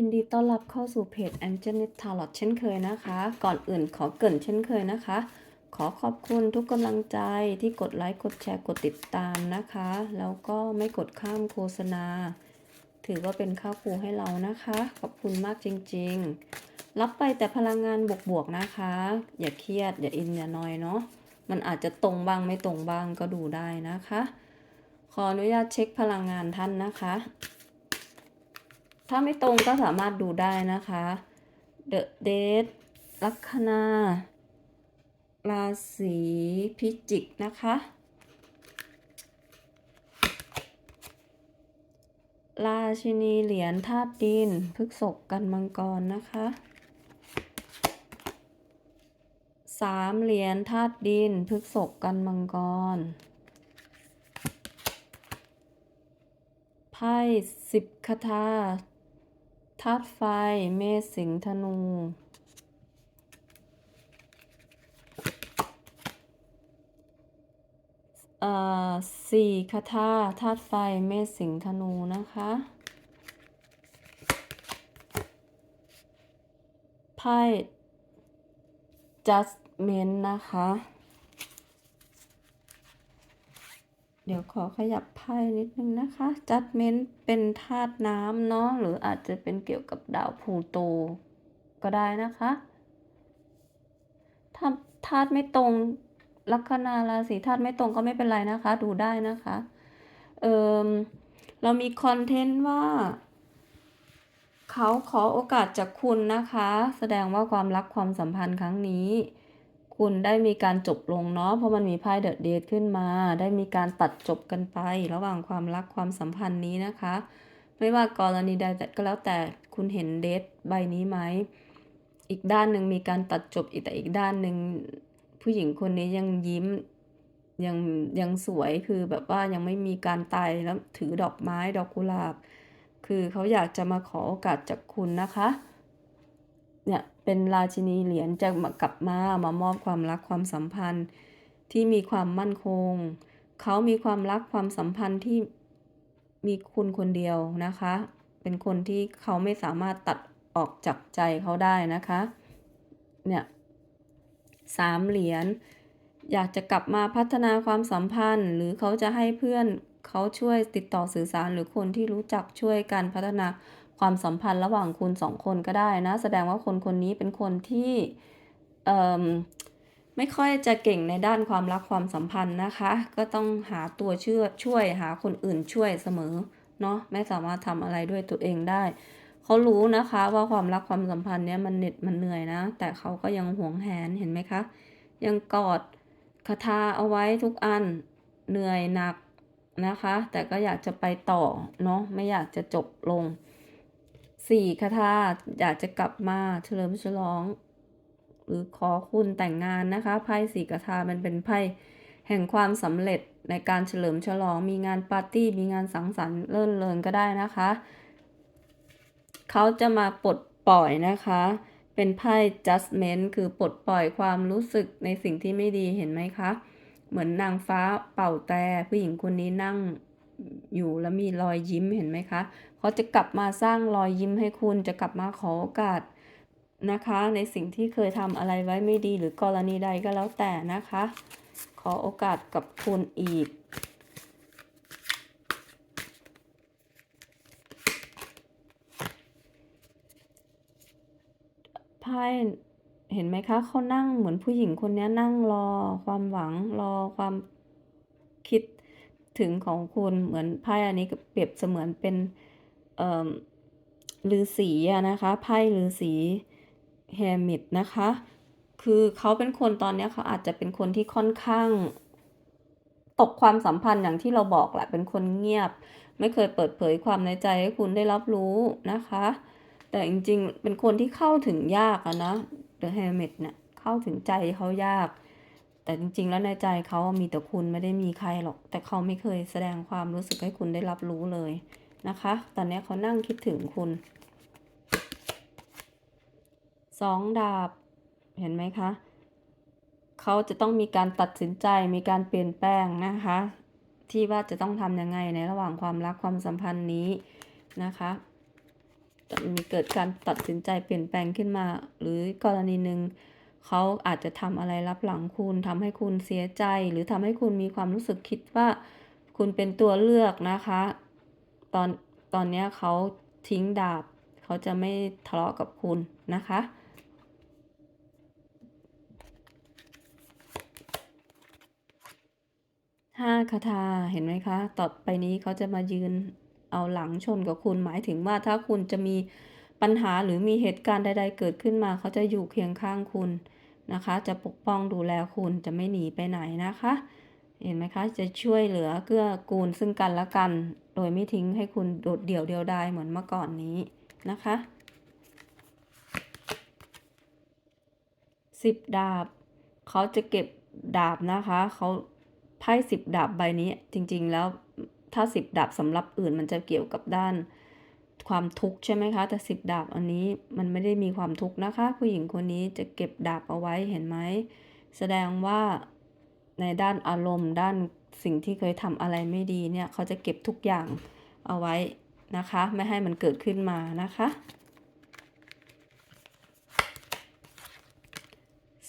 ยินดีต้อนรับเข้าสู่เพจ a n g e l i t Tarot เช่นเคยนะคะ ก่อนอื่นขอเกริ่นเช่นเคยนะคะ ขอขอบคุณทุกกำลังใจที่กดไลค์กดแชร์กดติดตามนะคะ แล้วก็ไม่กดข้ามโฆษณา ถือว่าเป็นค่าครูให้เรานะคะ ขอบคุณมากจริง ๆ รับไปแต่พลังงานบวกๆนะคะ อย่าเครียดอย่าอินอย่านอยเนาะมันอาจจะตรงบ้างไม่ตรงบ้างก็ดูได้นะคะ ขออนุญาตเช็คพลังงานท่านนะคะ ถ้าไม่ตรงก็สามารถดูได้นะคะ The Date ลัคนาราศีพิจิกนะคะ ราชินีเหรียญธาตุดินพฤกษกกันมังกรนะคะสามเหรียญธาตุดินพฤกษกกันมังกรไพ่สิบคาถา ธาตุไฟ เมษสิงธนู เอ่อสี่คาถาธาตุไฟ เมษสิงธนูนะคะไพ่ judgment นะคะ เดี๋ยวขอขยับไพ่นิดนึงนะคะ judgment เป็นธาตุน้ำเนาะหรืออาจจะเป็นเกี่ยวกับดาวพลูโตก็ได้นะคะถ้าธาตุไม่ตรงลัคนาราศีธาตุไม่ตรงก็ไม่เป็นไรนะคะ ดูได้นะคะเอ่อเรามีคอนเทนต์ว่า เขาขอโอกาสจากคุณนะคะ แสดงว่าความรักความสัมพันธ์ครั้งนี้ คุณได้มีการจบลงเนาะเพราะมันมีไพ่เดอะเดทขึ้นมา ได้มีการตัดจบกันไป ระหว่างความรักความสัมพันธ์นี้นะคะ ไม่ว่ากรณีใดแต่ก็แล้วแต่คุณเห็นเดทใบนี้ไหมอีกด้านหนึ่งมีการตัดจบอีกแต่อีกด้านหนึ่งผู้หญิงคนนี้ยังยิ้มยังยังสวยคือแบบว่ายังไม่มีการตายแล้วถือดอกไม้ดอกกุหลาบ คือเขาอยากจะมาขอโอกาสจากคุณนะคะ เนี่ยเป็นราชินีเหรียญจะกลับมามามอบความรักความสัมพันธ์ที่มีความมั่นคง เขามีความรักความสัมพันธ์ที่มีคุณคนเดียวนะคะ เป็นคนที่เขาไม่สามารถตัดออกจากใจเขาได้นะคะ เนี่ยสามเหรียญอยากจะกลับมาพัฒนาความสัมพันธ์ หรือเขาจะให้เพื่อนเขาช่วยติดต่อสื่อสารหรือคนที่รู้จักช่วยกันพัฒนา ความสัมพันธ์ระหว่างคุณสองคนก็ได้นะ แสดงว่าคนคนนี้เป็นคนที่ไม่ค่อยจะเก่งในด้านความรักความสัมพันธ์นะคะ ก็ต้องหาตัวเชื่อช่วยหาคนอื่นช่วยเสมอเนาะไม่สามารถทำอะไรด้วยตัวเองได้ เขารู้นะคะว่าความรักความสัมพันธ์เนี้ยมันเหน็ดมันเหนื่อยนะ แต่เขาก็ยังหวงแหนเห็นไหมคะ ยังกอดคาถาเอาไว้ทุกอันเหนื่อยหนักนะคะ แต่ก็อยากจะไปต่อเนาะไม่อยากจะจบลง สี่คาถาอยากจะกลับมาเฉลิมฉลอง หรือขอคุณแต่งงานนะคะไพ่สี่คาถามันเป็นไพ่แห่งความสำเร็จในการเฉลิมฉลอง มีงานปาร์ตี้มีงานสังสรรค์เลิ่นเริงก็ได้นะคะ เขาจะมาปลดปล่อยนะคะ เป็นไพ่ judgment คือปลดปล่อยความรู้สึกในสิ่งที่ไม่ดีเห็นไหมคะ เหมือนนางฟ้าเป่าแต่ผู้หญิงคนนี้นั่ง อยู่แล้วมีรอยยิ้มเห็นไหมคะเขาจะกลับมาสร้างรอยยิ้มให้คุณจะกลับมาขอโอกาสนะคะ ในสิ่งที่เคยทำอะไรไว้ไม่ดีหรือกรณีใดก็แล้วแต่นะคะ ขอโอกาสกับคุณอีก ไพ่เห็นไหมคะเขานั่งเหมือนผู้หญิงคนนี้นั่งรอความหวังรอความคิด ถึงของคุณเหมือนไพ่อันนี้เปรียบเสมือนเป็นเอ่อฤาษีนะคะไพ่ฤาษีแฮมิดนะคะ คือเขาเป็นคนตอนนี้เขาอาจจะเป็นคนที่ค่อนข้าง ตกความสัมพันธ์อย่างที่เราบอกแหละเป็นคนเงียบ ไม่เคยเปิดเผยความในใจให้คุณได้รับรู้นะคะ แต่จริงๆ เป็นคนที่เข้าถึงยากอะนะ The Hermit เนี่ยเข้าถึงใจเขายาก แต่จริงๆ แล้วในใจเขามีแต่คุณไม่ได้มีใครหรอก แต่เขาไม่เคยแสดงความรู้สึกให้คุณได้รับรู้เลยนะคะ ตอนนี้เขานั่งคิดถึงคุณสองดาบ เห็นไหมคะ เขาจะต้องมีการตัดสินใจมีการเปลี่ยนแปลงนะคะ ที่ว่าจะต้องทำยังไงในระหว่างความรักความสัมพันธ์นี้นะคะจะมีเกิดการตัดสินใจเปลี่ยนแปลงขึ้นมา หรือกรณีหนึ่ง เขาอาจจะทำอะไรรับหลังคุณทำให้คุณเสียใจ หรือทำให้คุณมีความรู้สึกคิดว่า คุณเป็นตัวเลือกนะคะ ตอนตอนนี้เขาทิ้งดาบ เขาจะไม่ทะเลาะกับคุณนะคะห้าคาถาเห็นไหมคะ ต่อไปนี้เขาจะมายืนเอาหลังชนกับคุณหมายถึงว่าถ้าคุณจะมี ปัญหาหรือมีเหตุการณ์ใด ๆ เกิดขึ้นมา เขาจะอยู่เคียงข้างคุณนะคะ จะปกป้องดูแลคุณจะไม่หนีไปไหนนะคะ เห็นไหมคะ จะช่วยเหลือเกื้อกูลซึ่งกันและกัน โดยไม่ทิ้งให้คุณโดดเดี่ยวเดียวดายเหมือนเมื่อก่อนนี้นะคะสิบดาบ เขาจะเก็บดาบนะคะเขาไพ่สิบดาบใบนี้จริงๆแล้วถ้าสิบดาบสำหรับอื่นมันจะเกี่ยวกับด้าน ความทุกข์ใช่ไหมคะ แต่สิบดาบอันนี้มันไม่ได้มีความทุกข์นะคะ ผู้หญิงคนนี้จะเก็บดาบเอาไว้เห็นไหม แสดงว่าในด้านอารมณ์ ด้านสิ่งที่เคยทำอะไรไม่ดีเนี่ย เขาจะเก็บทุกอย่างเอาไว้นะคะ ไม่ให้มันเกิดขึ้นมานะคะ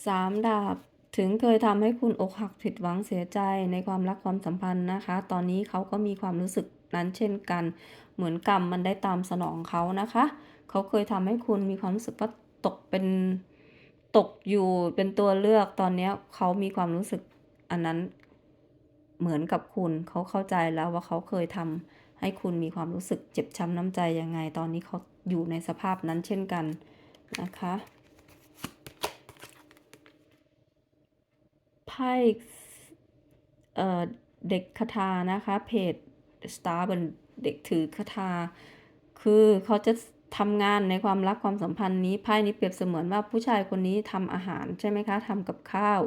สามดาบถึงเคยทำให้คุณอกหักผิดหวังเสียใจในความรักความสัมพันธ์นะคะ ตอนนี้เขาก็มีความรู้สึก นั้นเช่นกัน เหมือนกรรมมันได้ตามสนองเขานะคะ เขาเคยทำให้คุณมีความรู้สึกว่าตกเป็นตกอยู่เป็นตัวเลือกตอนนี้เขามีความรู้สึกอันนั้นเหมือนกับคุณเขาเข้าใจแล้วว่าเขาเคยทำให้คุณมีความรู้สึกเจ็บช้ำน้ำใจยังไง ตอนนี้เขาอยู่ในสภาพนั้นเช่นกันนะคะไพ่เด็กคาถานะคะ เพจ Star เป็นเด็กถือคาถาคือเขาจะทำงานในความรักความสัมพันธ์นี้ไพ่นี้เปรียบเสมือนว่าผู้ชายคนนี้ทำอาหารใช่ไหมคะทำกับข้าว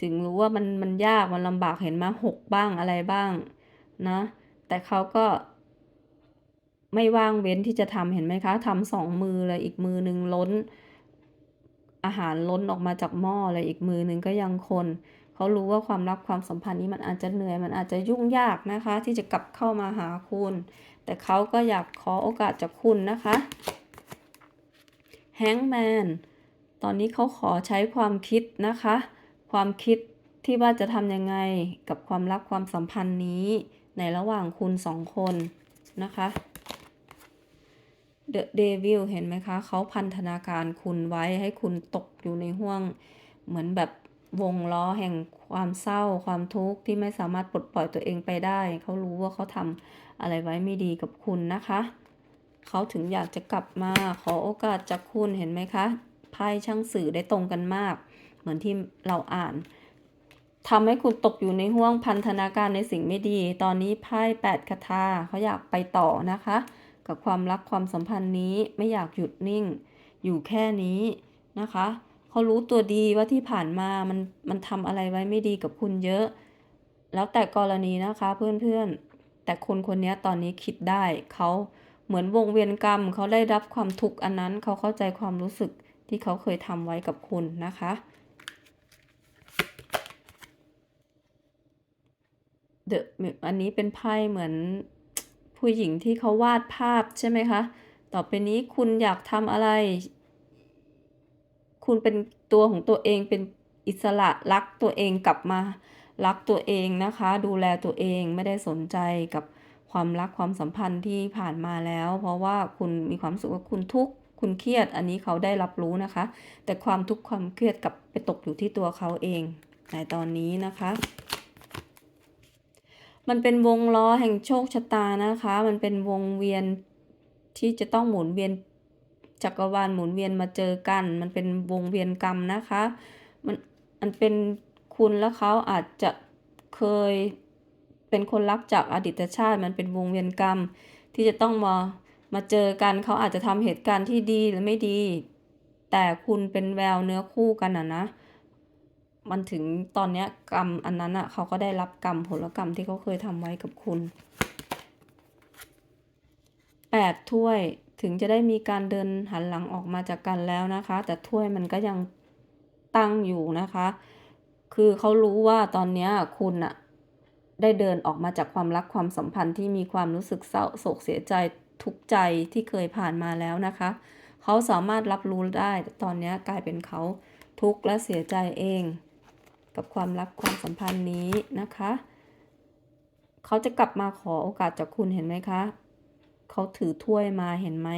ถึงรู้ว่ามันมันยากมันลำบากเห็นมาหกบ้างอะไรบ้างนะแต่เขาก็ไม่ว่างเว้นที่จะทำเห็นไหมคะทำสองมือเลยอีกมือหนึ่งล้น อาหารล้นออกมาจากหม้อเลยอีกมือหนึ่งก็ยังคน เขารู้ว่าความรักความสัมพันธ์นี้มันอาจจะเหนื่อยมันอาจจะยุ่งยากนะคะ ที่จะกลับเข้ามาหาคุณ แต่เขาก็อยากขอโอกาสจากคุณนะคะแฮงแมนตอนนี้เขาขอใช้ความคิดนะคะ ความคิดที่ว่าจะทำยังไงกับความรักความสัมพันธ์นี้ในระหว่างคุณสองคนนะคะเดอะเดวิลเห็นไหมคะ เขาพันธนาการคุณไว้ให้คุณตกอยู่ในห่วงเหมือนแบบ วงล้อแห่งความเศร้าความทุกข์ที่ไม่สามารถปลดปล่อยตัวเองไปได้ เขารู้ว่าเขาทำอะไรไว้ไม่ดีกับคุณนะคะ เขาถึงอยากจะกลับมาขอโอกาสจากคุณเห็นไหมคะไพ่ช่างสื่อได้ตรงกันมาก เหมือนที่เราอ่านทำให้คุณตกอยู่ในห่วงพันธนาการในสิ่งไม่ดี ตอนนี้ไพ่แปดคาถาเขาอยากไปต่อนะคะ กับความรักความสัมพันธ์นี้ไม่อยากหยุดนิ่ง อยู่แค่นี้นะคะ เขารู้ตัวดีว่าที่ผ่านมามันมันทำอะไรไว้ไม่ดีกับคุณเยอะ แล้วแต่กรณีนะคะเพื่อนๆ แต่คนคนนี้ตอนนี้คิดได้ เขาเหมือนวงเวียนกรรม เขาได้รับความทุกข์อันนั้นเขาเข้าใจความรู้สึกที่เขาเคยทำไว้กับคุณนะคะเดอะอันนี้เป็นไพ่เหมือนผู้หญิงที่เขาวาดภาพใช่ไหมคะ ต่อไปนี้คุณอยากทำอะไร คุณเป็นตัวของตัวเองเป็นอิสระรักตัวเองกลับมารักตัวเองนะคะ ดูแลตัวเองไม่ได้สนใจกับความรักความสัมพันธ์ที่ผ่านมาแล้ว เพราะว่าคุณมีความสุขว่าคุณทุกข์คุณเครียดอันนี้เขาได้รับรู้นะคะ แต่ความทุกข์ความเครียดกับไปตกอยู่ที่ตัวเขาเองในตอนนี้นะคะ มันเป็นวงล้อแห่งโชคชะตานะคะ มันเป็นวงเวียนที่จะต้องหมุนเวียน จักรวาลหมุนเวียนมาเจอกัน มันเป็นวงเวียนกรรมนะคะ มันมันเป็นคุณแล้วเขาอาจจะเคยเป็นคนรักจากอดีตชาติ มันเป็นวงเวียนกรรม ที่จะต้องมามาเจอกันเขาอาจจะทำเหตุการณ์ที่ดีหรือไม่ดี แต่คุณเป็นแววเนื้อคู่กันอะนะ มันถึงตอนเนี้ยกรรมอันนั้นอะเขาก็ได้รับกรรมผลกรรมที่เขาเคยทำไว้กับคุณแปดถ้วย ถึงจะได้มีการเดินหันหลังออกมาจากกันแล้วนะคะ แต่ถ้วยมันก็ยังตั้งอยู่นะคะ คือเขารู้ว่าตอนนี้คุณอะได้เดินออกมาจากความรักความสัมพันธ์ที่มีความรู้สึกเศร้าโศกเสียใจทุกใจที่เคยผ่านมาแล้วนะคะ เขาสามารถรับรู้ได้แต่ตอนนี้กลายเป็นเขาทุกข์และเสียใจเอง กับความรักความสัมพันธ์นี้นะคะ เขาจะกลับมาขอโอกาสจากคุณเห็นไหมคะ เขาถือถ้วยมาเห็นไหม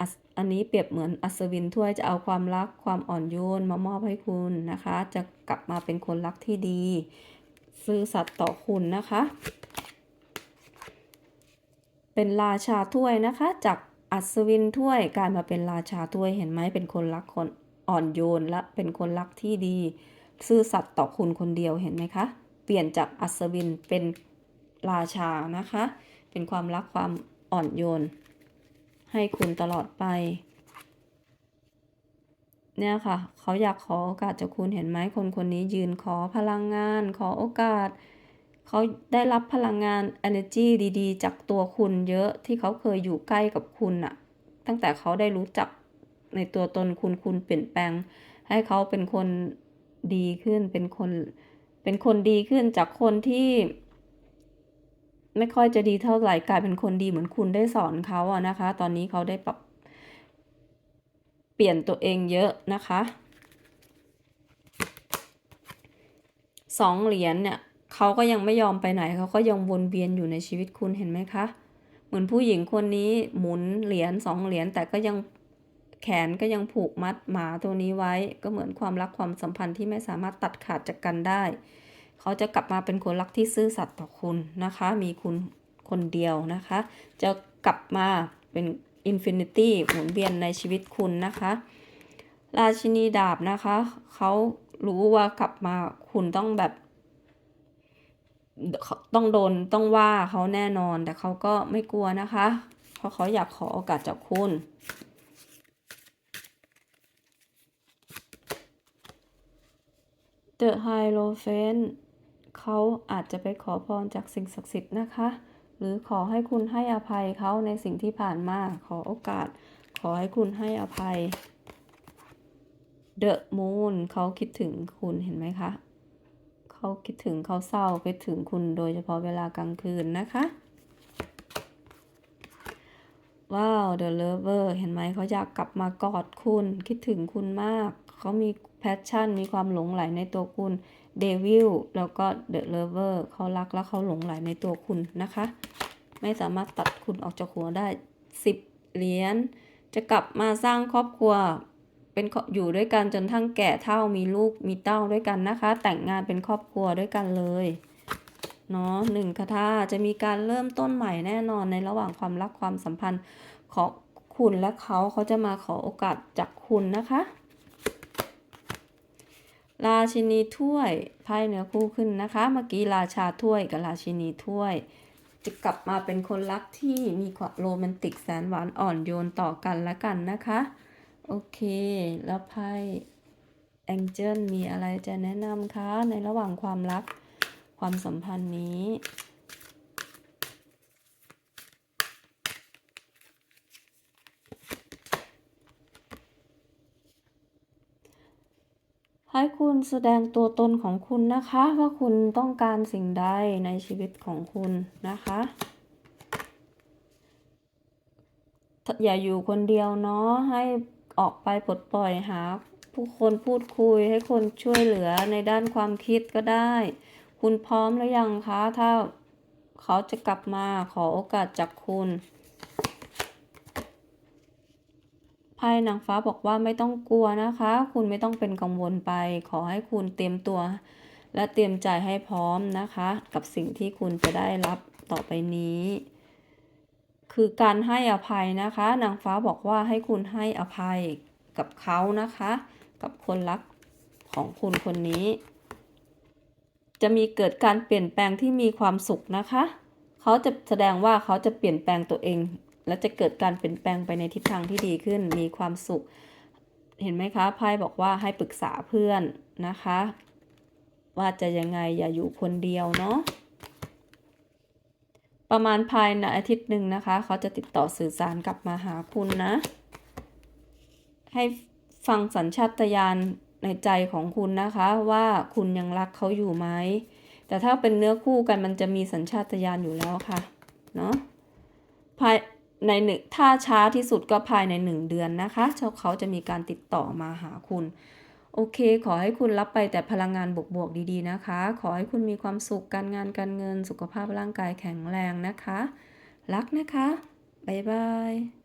อัสอันนี้เปรียบเหมือนอัศวินถ้วยจะเอาความรักความอ่อนโยนมามอบให้คุณนะคะ จะกลับมาเป็นคนรักที่ดี ซื่อสัตย์ต่อคุณนะคะ เป็นราชาถ้วยนะคะจากอัศวินถ้วยกลายมาเป็นราชาถ้วยเห็นไหมเป็นคนรักคนอ่อนโยนและเป็นคนรักที่ดี ซื่อสัตย์ต่อคุณคนเดียวเห็นไหมคะเปลี่ยนจากอัศวินเป็นราชานะคะ เป็นความรักความ อ่อนโยน ให้คุณตลอดไป เนี่ยค่ะ เขาอยากขอโอกาสจากคุณเห็นไหมคนคนนี้ยืนขอพลังงาน ขอโอกาส เขาได้รับพลังงาน energy ดีๆ จากตัวคุณเยอะที่เขาเคยอยู่ใกล้กับคุณอะตั้งแต่เขาได้รู้จักในตัวตนคุณคุณเปลี่ยนแปลง ให้เขาเป็นคนดีขึ้นเป็นคนเป็นคนดีขึ้นจากคนที่ ไม่ค่อยจะดีเท่าไหร่กลายเป็นคนดีเหมือนคุณได้สอนเขาอะนะคะ ตอนนี้เขาได้ปรับเปลี่ยนตัวเองเยอะนะคะสองเหรียญเนี่ยเขาก็ยังไม่ยอมไปไหนเขาก็ยังวนเวียนอยู่ในชีวิตคุณเห็นไหมคะ เหมือนผู้หญิงคนนี้หมุนเหรียญสองเหรียญแต่ก็ยังแขนก็ยังผูกมัดหมาตัวนี้ไว้ ก็เหมือนความรักความสัมพันธ์ที่ไม่สามารถตัดขาดจากกันได้ เขาจะกลับมาเป็นคนรักที่ซื่อสัตย์ต่อคุณนะคะ มีคุณคนเดียวนะคะ จะกลับมาเป็นอินฟินิตี้หมุนเวียนในชีวิตคุณนะคะ ราชินีดาบนะคะ เขารู้ว่ากลับมาคุณต้องแบบ ต้องโดนต้องว่าเขาแน่นอนแต่เขาก็ไม่กลัวนะคะ เพราะเขาอยากขอโอกาสจากคุณ The Hierophant เขาอาจจะไปขอพรจากสิ่งศักดิ์สิทธิ์นะคะ หรือขอให้คุณให้อภัยเขาในสิ่งที่ผ่านมา ขอโอกาส ขอให้คุณให้อภัย The Moon เขาคิดถึงคุณเห็นไหมคะเขาคิดถึงเขาเศร้าคิดถึงคุณโดยเฉพาะเวลากลางคืนนะคะว้าว The Lover เห็นไหมเขาอยากกลับมากอดคุณ คิดถึงคุณมาก เขามีแพชชั่น มีความหลงไหลในตัวคุณ Devil แล้วก็ The Lover เขารักและเขาหลงไหลในตัวคุณนะคะ ไม่สามารถตัดคุณออกจากหัวได้ 10 เหรียญจะกลับมาสร้างครอบครัวเป็นอยู่ด้วยกันจนทั้งแก่เท่ามีลูกมีเต้าด้วยกันนะคะ แต่งงานเป็นครอบครัวด้วยกันเลยเนาะหนึ่งคาถาจะมีการเริ่มต้นใหม่แน่นอนในระหว่างความรักความสัมพันธ์ของคุณและเขาเขาจะมาขอโอกาสจากคุณนะคะ ราชินีถ้วยไพ่เนื้อคู่ขึ้นนะคะ เมื่อกี้ราชาถ้วยกับราชินีถ้วย จะกลับมาเป็นคนรักที่มีความโรแมนติกแสนหวานอ่อนโยนต่อกันและกันนะคะ โอเค แล้วไพ่แองเจิลมีอะไรจะแนะนำคะ ในระหว่างความรักความสัมพันธ์นี้ ให้คุณแสดงตัวตนของคุณนะคะ ว่าคุณต้องการสิ่งใดในชีวิตของคุณนะคะ อย่าอยู่คนเดียวเนาะให้ออกไปปลดปล่อยหาผู้คนพูดคุยให้คนช่วยเหลือในด้านความคิดก็ได้ คุณพร้อมหรือยังคะ ถ้าเขาจะกลับมาขอโอกาสจากคุณ ไพ่นางฟ้าบอกว่าไม่ต้องกลัวนะคะ คุณไม่ต้องเป็นกังวลไป ขอให้คุณเตรียมตัว และเตรียมใจให้พร้อมนะคะ กับสิ่งที่คุณจะได้รับต่อไปนี้ คือการให้อภัยนะคะ นางฟ้าบอกว่าให้คุณให้อภัยกับเขานะคะ กับคนรักของคุณคนนี้ จะมีเกิดการเปลี่ยนแปลงที่มีความสุขนะคะ เขาจะแสดงว่าเขาจะเปลี่ยนแปลงตัวเอง และจะเกิดการเปลี่ยนแปลงไปในทิศทางที่ดีขึ้น มีความสุข เห็นไหมคะไพ่บอกว่าให้ปรึกษาเพื่อนนะคะ ว่าจะยังไงอย่าอยู่คนเดียวเนาะประมาณภายในอาทิตย์หนึ่งนะคะ เขาจะติดต่อสื่อสารกลับมาหาคุณนะ ให้ฟังสัญชาตญาณในใจของคุณนะคะว่าคุณยังรักเขาอยู่ไหม แต่ถ้าเป็นเนื้อคู่กันมันจะมีสัญชาตญาณอยู่แล้วค่ะ เนาะภาย ในหนึ่งถ้าช้าที่สุดก็ภายในหนึ่งเดือนนะคะเขาเขาจะมีการติดต่อมาหาคุณ โอเค ขอให้คุณรับไปแต่พลังงานบวกๆดีๆนะคะ ขอให้คุณมีความสุขการงานการเงิน สุขภาพร่างกายแข็งแรงนะคะ รักนะคะ บ๊ายบาย